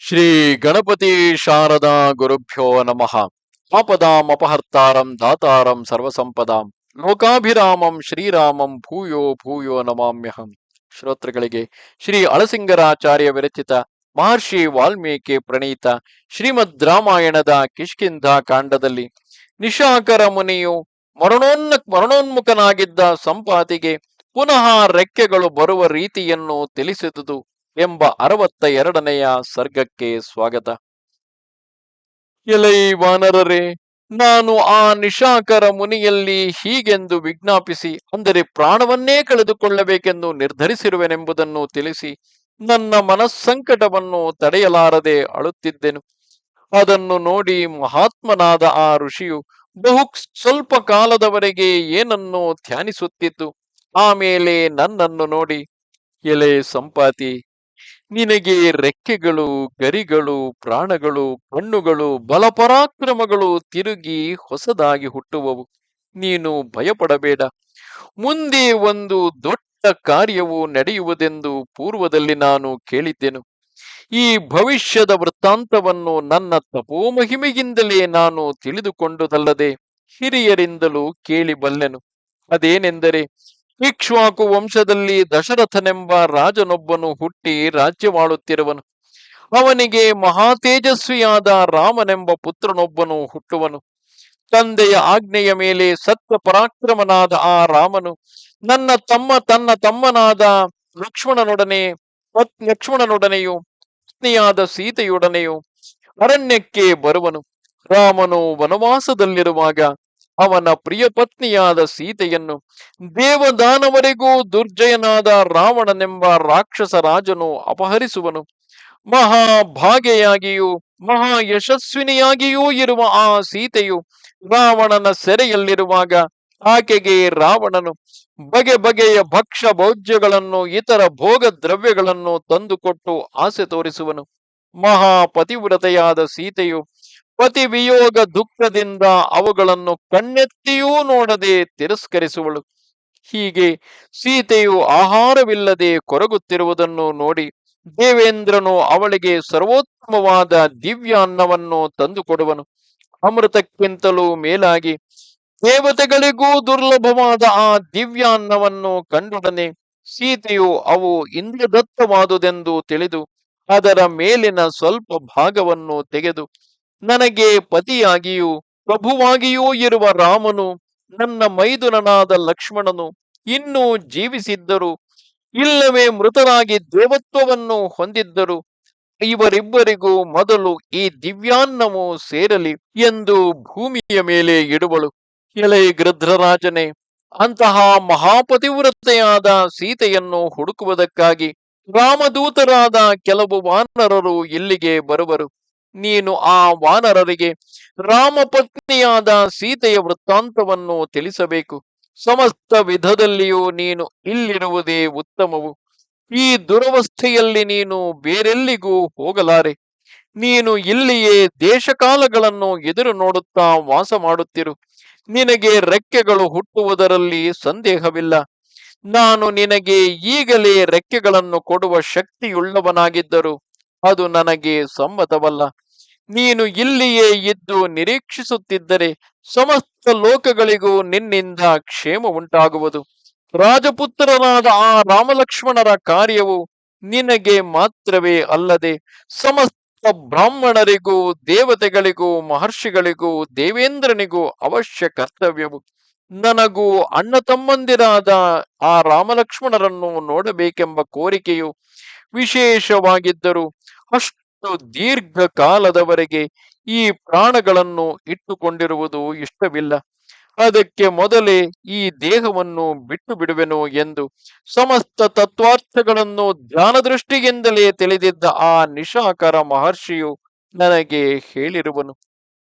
ಶ್ರೀ ಗಣಪತಿ ಶಾರದಾ ಗುರುಭ್ಯೋ ನಮಃ. ಆಪದಾಂ ಅಪಹರ್ತಾರಂ ದಾತಾರಂ ಸರ್ವಸಂಪದಾಂ. ಲೋಕಾಭಿರಾಮಂ ಶ್ರೀರಾಮಂ ಭೂಯೋ ಭೂಯೋ ನಮಾಮ್ಯಹಂ. ಶ್ರೋತೃಗಳಿಗೆ ಶ್ರೀ ಅಳಸಿಂಗರಾಚಾರ್ಯ ವಿರಚಿತ ಮಹರ್ಷಿ ವಾಲ್ಮೀಕಿ ಪ್ರಣೀತ ಶ್ರೀಮದ್ ರಾಮಾಯಣದ ಕಿಷ್ಕಿಂಧ ಕಾಂಡದಲ್ಲಿ ನಿಶಾಕರ ಮುನಿಯು ಮರಣೋನ್ನ ಮರಣೋನ್ಮುಖನಾಗಿದ್ದ ಸಂಪಾತಿಗೆ ಪುನಃ ರೆಕ್ಕೆಗಳು ಬರುವ ರೀತಿಯನ್ನು ತಿಳಿಸಿದುದು ಎಂಬ ಅರವತ್ತ ಎರಡನೆಯ ಸರ್ಗಕ್ಕೆ ಸ್ವಾಗತ. ಎಲೈ ವಾನರರೇ ನಾನು ಆ ನಿಶಾಕರ ಮುನಿಯಲ್ಲಿ ಹೀಗೆಂದು ವಿಜ್ಞಾಪಿಸಿ, ಅಂದರೆ ಪ್ರಾಣವನ್ನೇ ಕಳೆದುಕೊಳ್ಳಬೇಕೆಂದು ನಿರ್ಧರಿಸಿರುವೆನೆಂಬುದನ್ನು ತಿಳಿಸಿ, ನನ್ನ ಮನಸ್ಸಂಕಟವನ್ನು ತಡೆಯಲಾರದೆ ಅಳುತ್ತಿದ್ದೆನು. ಅದನ್ನು ನೋಡಿ ಮಹಾತ್ಮನಾದ ಆ ಋಷಿಯು, ಬಹು ಸ್ವಲ್ಪ ಕಾಲದವರೆಗೆ ಏನನ್ನು ಧ್ಯಾನಿಸುತ್ತಿದ್ದು ಆಮೇಲೆ ನನ್ನನ್ನು ನೋಡಿ, ಎಲೆ ಸಂಪಾತಿ ನಿನಗೆ ರೆಕ್ಕೆಗಳು, ಗರಿಗಳು, ಪ್ರಾಣಗಳು, ಕಣ್ಣುಗಳು, ಬಲಪರಾಕ್ರಮಗಳು ತಿರುಗಿ ಹೊಸದಾಗಿ ಹುಟ್ಟುವವು. ನೀನು ಭಯಪಡಬೇಡ. ಮುಂದೆ ಒಂದು ದೊಡ್ಡ ಕಾರ್ಯವು ನಡೆಯುವುದೆಂದು ಪೂರ್ವದಲ್ಲಿ ನಾನು ಕೇಳಿದ್ದೆನು. ಈ ಭವಿಷ್ಯದ ವೃತ್ತಾಂತವನ್ನು ನನ್ನ ತಪೋಮಹಿಮೆಯಿಂದಲೇ ನಾನು ತಿಳಿದುಕೊಂಡುದಲ್ಲದೆ ಹಿರಿಯರಿಂದಲೂ ಕೇಳಿಬಲ್ಲೆನು ಅದೇನೆಂದರೆ ಇಕ್ಷ್ವಾಕು ವಂಶದಲ್ಲಿ ದಶರಥನೆಂಬ ರಾಜನೊಬ್ಬನು ಹುಟ್ಟಿ ರಾಜ್ಯವಾಳುತ್ತಿರುವನು ಅವನಿಗೆ ಮಹಾತೇಜಸ್ವಿಯಾದ ರಾಮನೆಂಬ ಪುತ್ರನೊಬ್ಬನು ಹುಟ್ಟುವನು. ತಂದೆಯ ಆಜ್ಞೆಯ ಮೇಲೆ ಸತ್ವ ಪರಾಕ್ರಮನಾದ ಆ ರಾಮನು ನನ್ನ ತಮ್ಮ ತನ್ನ ತಮ್ಮನಾದ ಲಕ್ಷ್ಮಣನೊಡನೆ ಲಕ್ಷ್ಮಣನೊಡನೆಯು, ಪತ್ನಿಯಾದ ಸೀತೆಯೊಡನೆಯು ಅರಣ್ಯಕ್ಕೆ ಬರುವನು. ರಾಮನು ವನವಾಸದಲ್ಲಿರುವಾಗ ಅವನ ಪ್ರಿಯ ಪತ್ನಿಯಾದ ಸೀತೆಯನ್ನು ದೇವದಾನವರೆಗೂ ದುರ್ಜಯನಾದ ರಾವಣನೆಂಬ ರಾಕ್ಷಸ ರಾಜನು ಅಪಹರಿಸುವನು. ಮಹಾಭಾಗೆಯಾಗಿಯೂ ಮಹಾ ಯಶಸ್ವಿನಿಯಾಗಿಯೂ ಇರುವ ಆ ಸೀತೆಯು ರಾವಣನ ಸೆರೆಯಲ್ಲಿರುವಾಗ ಆಕೆಗೆ ರಾವಣನು ಬಗೆ ಬಗೆಯ ಭಕ್ಷ ಭೋಜ್ಯಗಳನ್ನು, ಇತರ ಭೋಗ ದ್ರವ್ಯಗಳನ್ನು ತಂದುಕೊಟ್ಟು ಆಸೆ ತೋರಿಸುವನು. ಮಹಾಪತಿವ್ರತೆಯಾದ ಸೀತೆಯು ಪತಿ ವಿಯೋಗ ದುಃಖದಿಂದ ಅವುಗಳನ್ನು ಕಣ್ಣೆತ್ತಿಯೂ ನೋಡದೆ ತಿರಸ್ಕರಿಸುವಳು. ಹೀಗೆ ಸೀತೆಯು ಆಹಾರವಿಲ್ಲದೆ ಕೊರಗುತ್ತಿರುವುದನ್ನು ನೋಡಿ ದೇವೇಂದ್ರನು ಅವಳಿಗೆ ಸರ್ವೋತ್ತಮವಾದ ದಿವ್ಯ ಅನ್ನವನ್ನು ತಂದುಕೊಡುವನು. ಅಮೃತಕ್ಕಿಂತಲೂ ಮೇಲಾಗಿ ದೇವತೆಗಳಿಗೂ ದುರ್ಲಭವಾದ ಆ ದಿವ್ಯ ಅನ್ನವನ್ನು ಕಂಡೊಡನೆ ಸೀತೆಯು ಅವು ಇಂದ್ರದತ್ತವಾದುದೆಂದು ತಿಳಿದು ಅದರ ಮೇಲಿನ ಸ್ವಲ್ಪ ಭಾಗವನ್ನು ತೆಗೆದು ನನಗೆ ಪತಿಯಾಗಿಯೂ ಪ್ರಭುವಾಗಿಯೂ ಇರುವ ರಾಮನು ನನ್ನ ಮೈದುನನಾದ ಲಕ್ಷ್ಮಣನು ಇನ್ನೂ ಜೀವಿಸಿದ್ದರು. ಇಲ್ಲವೇ ಮೃತರಾಗಿ ದೇವತ್ವವನ್ನು ಹೊಂದಿದ್ದರು. ಇವರಿಬ್ಬರಿಗೂ ಮೊದಲು ಈ ದಿವ್ಯಾನ್ನವು ಸೇರಲಿ ಎಂದು ಭೂಮಿಯ ಮೇಲೆ ಇಡುವಳು. ಎಲೆ ಗೃಧ್ರರಾಜನೇ ಅಂತಹ ಮಹಾಪತಿವ್ರತೆಯಾದ ಸೀತೆಯನ್ನು ಹುಡುಕುವುದಕ್ಕಾಗಿ ರಾಮದೂತರಾದ ಕೆಲವು ವಾನರರು ಇಲ್ಲಿಗೆ ಬರುವರು. ನೀನು ಆ ವಾನರರಿಗೆ ರಾಮಪತ್ನಿಯಾದ ಸೀತೆಯ ವೃತ್ತಾಂತವನ್ನು ತಿಳಿಸಬೇಕು. ಸಮಸ್ತ ವಿಧದಲ್ಲಿಯೂ ನೀನು ಇಲ್ಲಿರುವುದೇ ಉತ್ತಮವು. ಈ ದುರವಸ್ಥೆಯಲ್ಲಿ ನೀನು ಬೇರೆಲ್ಲಿಗೂ ಹೋಗಲಾರೆ. ನೀನು ಇಲ್ಲಿಯೇ ದೇಶಕಾಲಗಳನ್ನು ಎದುರು ನೋಡುತ್ತಾ ವಾಸ ಮಾಡುತ್ತಿರು. ನಿನಗೆ ರೆಕ್ಕೆಗಳು ಹುಟ್ಟುವುದರಲ್ಲಿ ಸಂದೇಹವಿಲ್ಲ. ನಾನು ನಿನಗೆ ಈಗಲೇ ರೆಕ್ಕೆಗಳನ್ನು ಕೊಡುವ ಶಕ್ತಿಯುಳ್ಳವನಾಗಿದ್ದರು. ಅದು ನನಗೆ ಸಮ್ಮತವಲ್ಲ. ನೀನು ಇಲ್ಲಿಯೇ ಇದ್ದು ನಿರೀಕ್ಷಿಸುತ್ತಿದ್ದರೆ ಸಮಸ್ತ ಲೋಕಗಳಿಗೂ ನಿನ್ನಿಂದ ಕ್ಷೇಮ ಉಂಟಾಗುವುದು. ರಾಜಪುತ್ರರಾದ ಆ ರಾಮಲಕ್ಷ್ಮಣರ ಕಾರ್ಯವು ನಿನಗೆ ಮಾತ್ರವೇ ಅಲ್ಲದೆ ಸಮಸ್ತ ಬ್ರಾಹ್ಮಣರಿಗೂ, ದೇವತೆಗಳಿಗೂ, ಮಹರ್ಷಿಗಳಿಗೂ, ದೇವೇಂದ್ರನಿಗೂ ಅವಶ್ಯ ಕರ್ತವ್ಯವು. ನನಗೂ ಅಣ್ಣ ತಮ್ಮಂದಿರಾದ ಆ ರಾಮಲಕ್ಷ್ಮಣರನ್ನು ನೋಡಬೇಕೆಂಬ ಕೋರಿಕೆಯು ವಿಶೇಷವಾಗಿದ್ದರು ಅಷ್ಟು ದೀರ್ಘ ಕಾಲದವರೆಗೆ ಈ ಪ್ರಾಣಗಳನ್ನು ಇಟ್ಟುಕೊಂಡಿರುವುದು ಇಷ್ಟವಿಲ್ಲ. ಅದಕ್ಕೆ ಮೊದಲೇ ಈ ದೇಹವನ್ನು ಬಿಟ್ಟು ಬಿಡುವೆನು ಎಂದು ಸಮಸ್ತ ತತ್ವಾರ್ಥಗಳನ್ನು ಧ್ಯಾನ ದೃಷ್ಟಿಯಿಂದಲೇ ತಿಳಿದಿದ್ದ ಆ ನಿಶಾಕರ ಮಹರ್ಷಿಯು ನನಗೆ ಹೇಳಿರುವನು.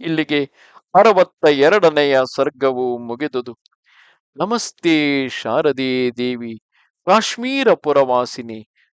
ಇಲ್ಲಿಗೆ ಅರವತ್ತ ಎರಡನೆಯ ಸರ್ಗವು ಮುಗಿದುದು. ನಮಸ್ತೆ ಶಾರದೆ ದೇವಿ, ಕಾಶ್ಮೀರ ಪುರವಾಸಿನಿ.